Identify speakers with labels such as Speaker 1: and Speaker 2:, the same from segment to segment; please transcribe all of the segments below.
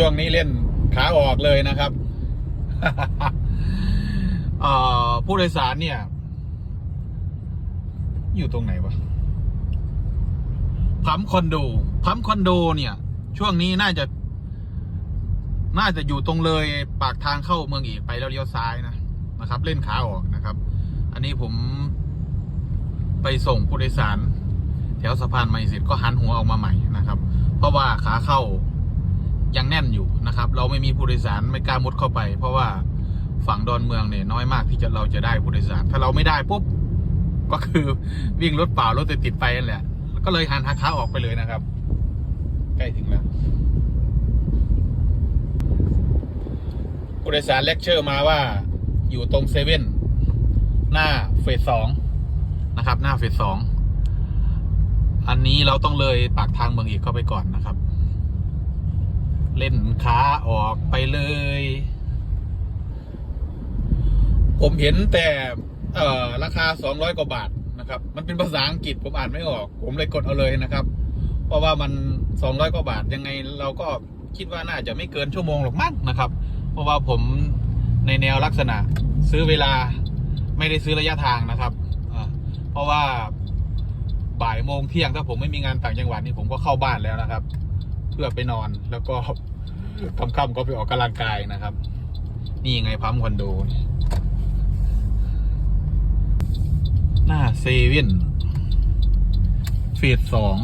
Speaker 1: ช่วงนี้เล่นขาออกเลยนะครับผู้โดยสารเนี่ย อยู่ตรงไหนวะพัมคอนโดพัมคอนโดเนี่ย ช่วงนี้น่าจะ น่าจะอยู่ตรงเลยปากทางเข้าเมืองเอกไปแล้วเลี้ยวซ้ายนะนะครับ เล่นขาออกนะครับ อันนี้ผมไปส่งผู้โดยสาร แถวสะพานใหม่เสร็จก็หันหัวออกมาใหม่นะครับ เพราะว่าขาเข้า ยังแน่นอยู่นะครับ เราไม่มีผู้โดยสารไม่กล้ามุดเข้าไป เพราะว่าฝั่งดอนเมืองเนี่ยน้อยมากที่จะเราจะได้ผู้โดยสาร ถ้าเราไม่ได้ปุ๊บก็คือวิ่งรถเปล่ารถติดติดไปนั่นแหละก็เลยหันหักขาออกไปเลยนะครับ ใกล้ถึงแล้วผู้โดยสารเลคเชอร์มาว่าอยู่ตรงเซเว่นหน้าเฟสสองนะครับ หน้าเฟสสองอันนี้เราต้องเลยปากทางเมืองเอกเข้าไปก่อนนะครับ เล่นขาออกไปเลย ผมเห็นแต่เอ่อราคาสองร้อยกว่าบาทนะครับ มันเป็นภาษาอังกฤษผมอ่านไม่ออก ผมเลยกดเอาเลยนะครับ เพราะว่ามันสองร้อยกว่าบาทยังไงเราก็คิดว่าน่าจะไม่เกินชั่วโมงหรอกมั้งนะครับ เพราะว่าผมในแนวลักษณะซื้อเวลาไม่ได้ซื้อระยะทางนะครับเพราะว่าบ่ายโมงเที่ยงถ้าผมไม่มีงานต่างจังหวัดนี่ผมก็เข้าบ้านแล้วนะครับ พื่อไปนอน แล้วก็ค่ำๆก็ไปออกกำลังกายนะครับ นี่ไงพัมคอนโดนี่หน้าเซเว่นเฟสสอง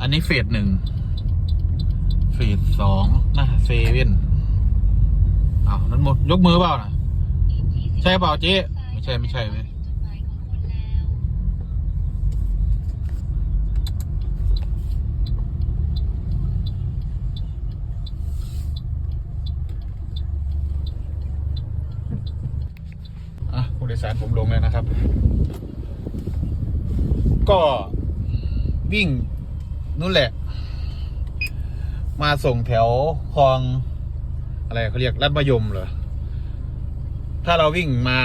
Speaker 1: อันนี้เฟสหนึ่งเฟสสองหน้าเซเว่นอ้าวนั่นหมดยกมือเปล่านะใช่เปล่าเจ๊ไม่ใช่ไม่ใช่เว้ยอะผู้ โดยสารผมลงแล้วนะครับ ก็วิ่งนู่นแหละ มาส่งแถวคลอง อะไรเขาเรียกลัดมะยมเหรอ ถ้าเราวิ่งมา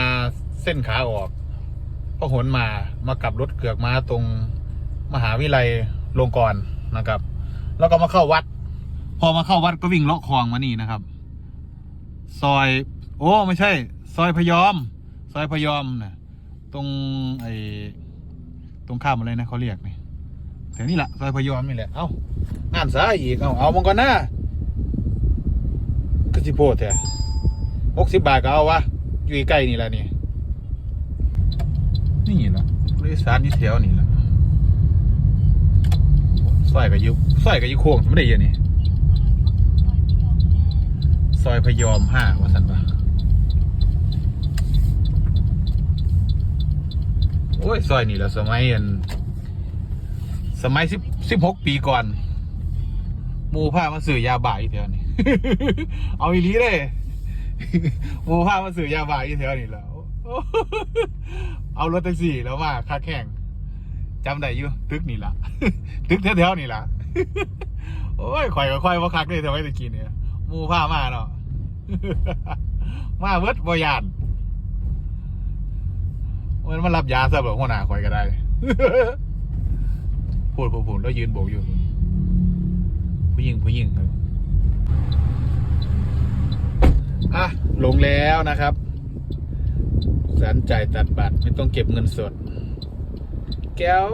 Speaker 1: เส้นขาออกพหนมามากับรถเกือกมาตรงมหาวิทยาลัยลงกรณ์นะครับ แล้วก็มาเข้าวัด พอมาเข้าวัดก็วิ่งเลาะคลองมานี่นะครับ ซอย โอ้ ไม่ใช่ ซอยพยอม ซอยพยอมนะตรงไอ้ตรงข้ามอะไรนะเขาเรียกนี่แถวนี้แหละซอยพยอมนี่แหละ เอ้างานสายอีก เอาเอามังก่อนนะก็สิโพดแท้หกสิบบาทก็เอาวะ อยู่ใกล้นี่แหละนี่ นี่แหละบริษัทนี่แถวนี่แหละซอยกับยุซอยกับยุโค้งไม่ได้ยอะนี่ซอยพยอมห้าว่าสันปะ โอ้ยซอยนี่แหละสมัยอันสมัยสิบสิบหกปีก่อนมูผ้ามาสื่อยาบ่ายแถวนี้ เอาอีหลีเลยมูผ้ามาสื่อยาบ่ายแถวนี้แล้วเอารถแท็กซี่แล้วว่าค่าแข่งจำได้อยู่ตึกนี่ละตึกแถวๆนี่ละโอ้ยข่อยก็ข่อยว่าคักเลยแต่ไว้ตะกี้เนี่ยมูผ้ามาเนาะมาเวิร์ดบอยาน มันมารับยาซะแบบหัวหน้าข่อยก็ได้ พูดพูดพูดแล้วยืนโบกอยู่ ผู้หญิงผู้หญิงครับอะลงแล้วนะครับสันจ่ายตัดบัตรไม่ต้องเก็บเงินสด แก้ว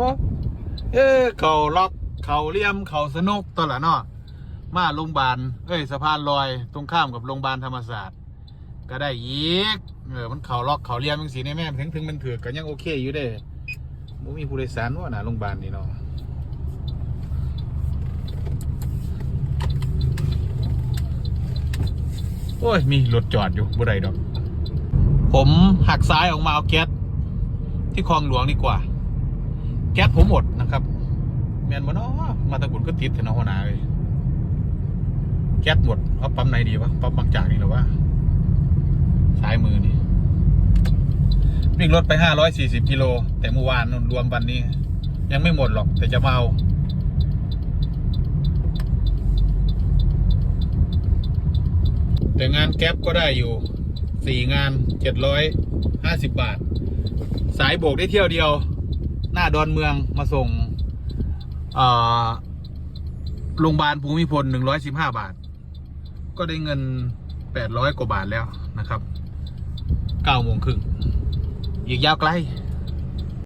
Speaker 1: เออเขาล็อกเขาเลี่ยมเขาสนุกตอนละเนาะมาโรงพยาบาลเอ้ยสะพานลอยตรงข้ามกับโรงพยาบาลธรรมศาสตร์ ก็ได้อีก เออ มันเขาล็อกเขาเลียมจังสีในแม่ถึงถึงมันถือกก็ยังโอเคอยู่เด้บ่มีผู้โดยสารว่านะโรงพยาบาลนี่เนาะโอ้ย มีรถจอดอยู่บ่ได้ดอก ผมหักซ้ายออกมาเอาแก๊สที่คลองหลวงดีกว่า แก๊สผมหมดนะครับแมนมาเนาะมาตะกุนก็ติดเถอะเนาหัวหนาเลยแก๊สหมดเอาปั๊มไหนดีวะปั๊มบางจากนี่หรอวะ ซ้ายมือนี่วิ่งรถไปห้าร้อยสี่สิบกิโล แต่เมื่อวานนรวมวันนี้ ยังไม่หมดหรอกแต่จะมาเอาแต่งานแก๊ปก็ได้อยู่สี่งานเจ็ดร้อยห้าสิบบาท สายโบกได้เที่ยวเดียว หน้าดอนเมืองมาส่งโรงพยาบาลภูมิพลหนึ่งร้อยสิบห้าบาท ก็ได้เงินแปดร้อยกว่าบาทแล้วนะครับ เก้าโมงครึ่งอีกยาวไกล